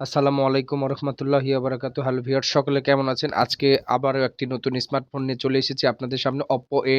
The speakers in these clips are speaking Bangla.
আসসালামু আলাইকুম রহমতুল্লাহি আবরাকাত হ্যালো ভিওর সকলে কেমন আছেন? আজকে আবারও একটি নতুন স্মার্টফোন নিয়ে চলে এসেছি আপনাদের সামনে Oppo A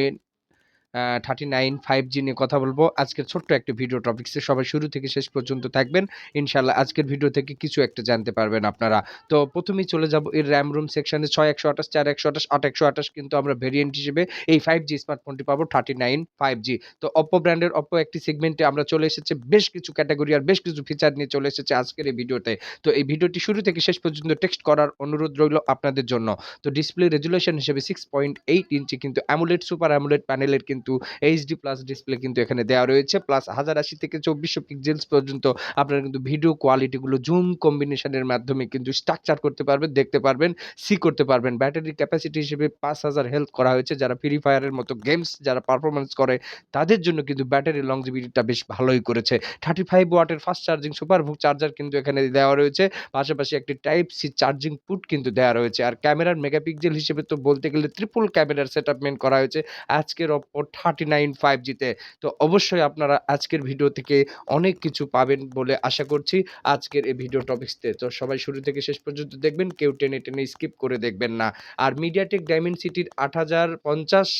thirty nine five G নিয়ে কথা বলব। আজকের ছোট্ট একটা ভিডিও টপিক্সে সবাই শুরু থেকে শেষ পর্যন্ত থাকবেন। ইনশাল্লাহ আজকের ভিডিও থেকে কিছু একটা জানতে পারবেন আপনারা। তো প্রথমেই চলে যাব এর র্যাম রুম সেকশানে ছয় একশো আঠাশ, চার একশো আঠাশ, আট একশো আঠাশ কিন্তু আমরা ভেরিয়েন্ট হিসেবে এই ফাইভ জি স্মার্টফোনটি পাবো থার্টি নাইন ফাইভ জি তো অপো ব্র্যান্ডের অপো একটি সেগমেন্টে আমরা চলে এসেছে, বেশ কিছু ক্যাটাগরি আর বেশ কিছু ফিচার নিয়ে চলে এসেছে আজকের এই ভিডিওতে তো। এই ভিডিওটি শুরু থেকে শেষ পর্যন্ত টেক্সট করার অনুরোধ রইল আপনাদের জন্য। তো ডিসপ্লে রেজুলেশন হিসেবে সিক্স পয়েন্ট এইট ইঞ্চি কিন্তু অ্যামুলেট সুপার অ্যামুলেট প্যানেলের কিন্তু এইচডি প্লাস ডিসপ্লে কিন্তু এখানে দেওয়া রয়েছে। প্লাস হাজার আশি থেকে চব্বিশশো পিক্সেলস পর্যন্ত আপনারা কিন্তু ভিডিও কোয়ালিটিগুলো জুম কম্বিনেশনের মাধ্যমে কিন্তু স্ট্রাকচার করতে পারবেন, দেখতে পারবেন সি করতে পারবেন। ব্যাটারি ক্যাপাসিটি হিসেবে পাঁচ হাজার হেল্প করা হয়েছে। যারা ফ্রি ফায়ারের মতো গেমস যারা পারফরমেন্স করে, তাদের জন্য কিন্তু ব্যাটারি লংজিবিলিটিটা বেশ ভালোই করেছে। থার্টি ফাইভ ওয়াটের ফাস্ট চার্জিং সুপার বুক চার্জার কিন্তু এখানে দেওয়া রয়েছে। পাশাপাশি একটি টাইপ সি চার্জিং পুট কিন্তু দেওয়া রয়েছে। আর ক্যামেরার মেগাপিক্সেল হিসেবে তো বলতে গেলে ট্রিপল ক্যামেরার সেট মেন করা হয়েছে। আজকের থার্টি নাইন ফাইভ জিতে তো অবশ্যই আপনারা আজকের ভিডিও থেকে অনেক কিছু পাবেন বলে আশা করছি আজকের এই ভিডিও টপিক্সতে তো। সবাই শুরু থেকে শেষ পর্যন্ত দেখবেন, কেউ টেনে টেনে স্কিপ করে দেখবেন না। আর মিডিয়াটেক ডায়মন্ড সিটির আট হাজার পঞ্চাশ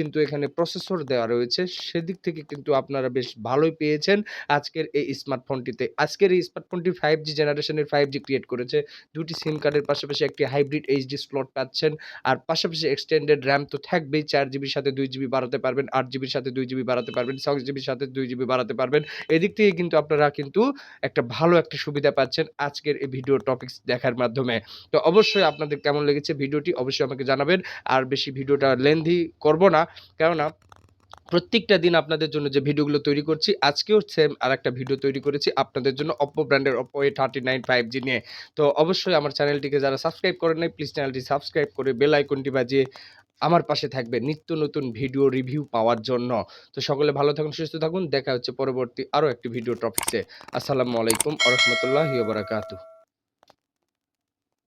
কিন্তু এখানে প্রসেসর দেওয়া রয়েছে। সেদিক থেকে কিন্তু আপনারা বেশ ভালোই পেয়েছেন আজকের এই স্মার্টফোনটিতে আজকের এই স্মার্টফোনটি ফাইভ জি জেনারেশনের ফাইভ জি ক্রিয়েট করেছে। দুটি সিম কার্ডের পাশাপাশি একটি হাইব্রিড এইচডি স্লট পাচ্ছেন। আর পাশাপাশি এক্সটেন্ডেড র্যাম তো থাকবেই, চার জিবির সাথে দুই জিবি বাড়াতে পারবেন, আট জিবির সাথে দুই জিবি বাড়াতে পারবেন, ছয় জিবির সাথে দুই জিবি বাড়াতে পারবেন। এদিক থেকে কিন্তু আপনারা কিন্তু একটা ভালো একটা সুবিধা পাচ্ছেন আজকের এই ভিডিও টপিক্স দেখার মাধ্যমে। তো অবশ্যই আপনাদের কেমন লেগেছে ভিডিওটি অবশ্যই আমাকে জানাবেন। আর বেশি ভিডিওটা লেন্দি করব না। কেননা প্রত্যেকটা দিন আপনাদের জন্য যে ভিডিওগুলো তৈরি করছি, আজকেও সেম আর একটা ভিডিও তৈরি করেছি আপনাদের জন্য অপো ব্র্যান্ডের Oppo A thirty nine five G নিয়ে। তো অবশ্যই আমার চ্যানেলটিকে যারা সাবস্ক্রাইব করেন নাই প্লিজ চ্যানেলটি সাবস্ক্রাইব করে বেল আইকনটি বাজিয়ে আমার পাশে থাকবে নিত্য নতুন ভিডিও রিভিউ পাওয়ার জন্য। তো সকলে ভালো থাকুন, সুস্থ থাকুন। দেখা হচ্ছে পরবর্তী আরও একটি ভিডিও টপিক্সে আসসালামু আলাইকুম আ রহমতুল্লাহি বারাকাতু